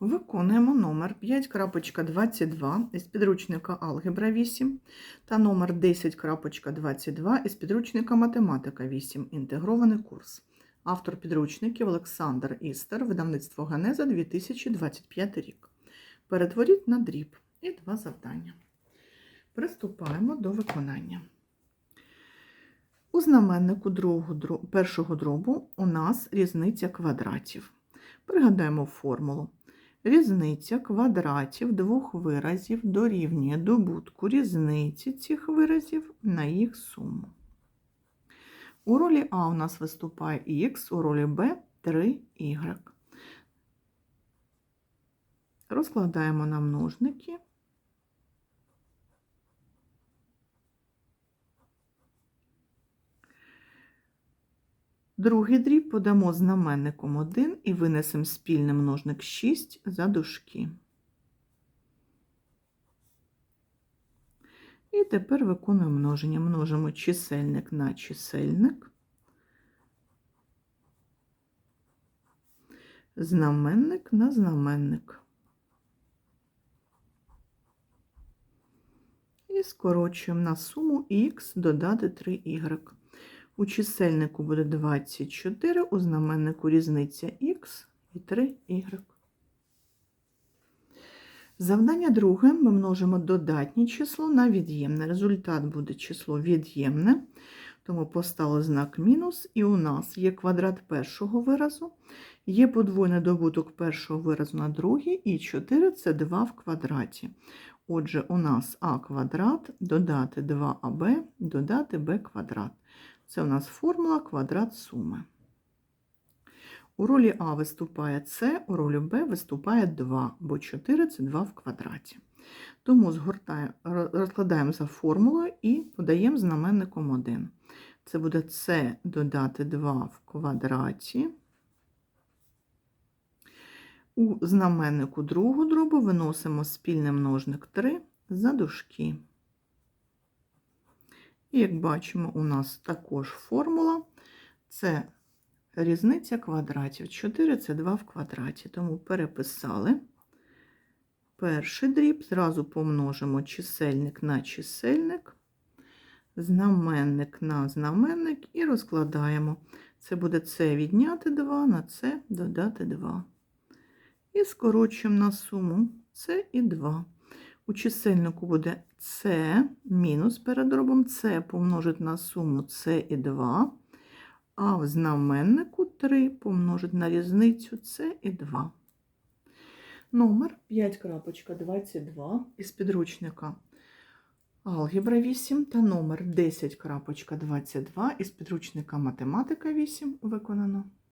Виконуємо номер 5.22 із підручника Алгебра 8 та номер 10.22 із підручника Математика 8. Інтегрований курс. Автор підручників Олександр Істер, видавництво Генеза 2025 рік. Перетворіть на дріб і два завдання. Приступаємо до виконання. У знаменнику першого дробу у нас різниця квадратів. Пригадаємо формулу. Різниця квадратів двох виразів дорівнює добутку різниці цих виразів на їх суму. У ролі А у нас виступає х, у ролі Б 3y. Розкладаємо на множники. Другий дріб подамо знаменником 1 і винесемо спільний множник 6 за дужки. І тепер виконуємо множення. Множимо чисельник на чисельник, знаменник на знаменник. І скорочуємо на суму х додати 3y. У чисельнику буде 24, у знаменнику різниця х і 3y. Завдання друге ми множимо додатнє число на від'ємне. Результат буде число від'ємне, тому поставили знак мінус, і у нас є квадрат першого виразу, є подвойний добуток першого виразу на другий, і 4 це 2 в квадраті. Отже, у нас а квадрат додати 2аб, додати b квадрат. Це у нас формула квадрат суми. У ролі А виступає С, у ролі Б виступає 2, бо 4 це 2 в квадраті. Тому розкладаємо за формулою і подаємо знаменником 1. Це буде С додати 2 в квадраті. У знаменнику другого дробу виносимо спільний множник 3 за дужки. І як бачимо, у нас також формула це різниця квадратів. 4 це 2 в квадраті, тому переписали. Перший дріб, зразу помножимо чисельник на чисельник, знаменник на знаменник і розкладаємо. Це буде С відняти 2 на С додати 2. І скорочуємо на суму С і 2. У чисельнику буде С мінус перед дробом С помножить на суму С і 2, а в знаменнику 3 помножить на різницю С і 2. Номер 5.22 із підручника Алгебра 8 та номер 10.22 із підручника Математика 8 виконано.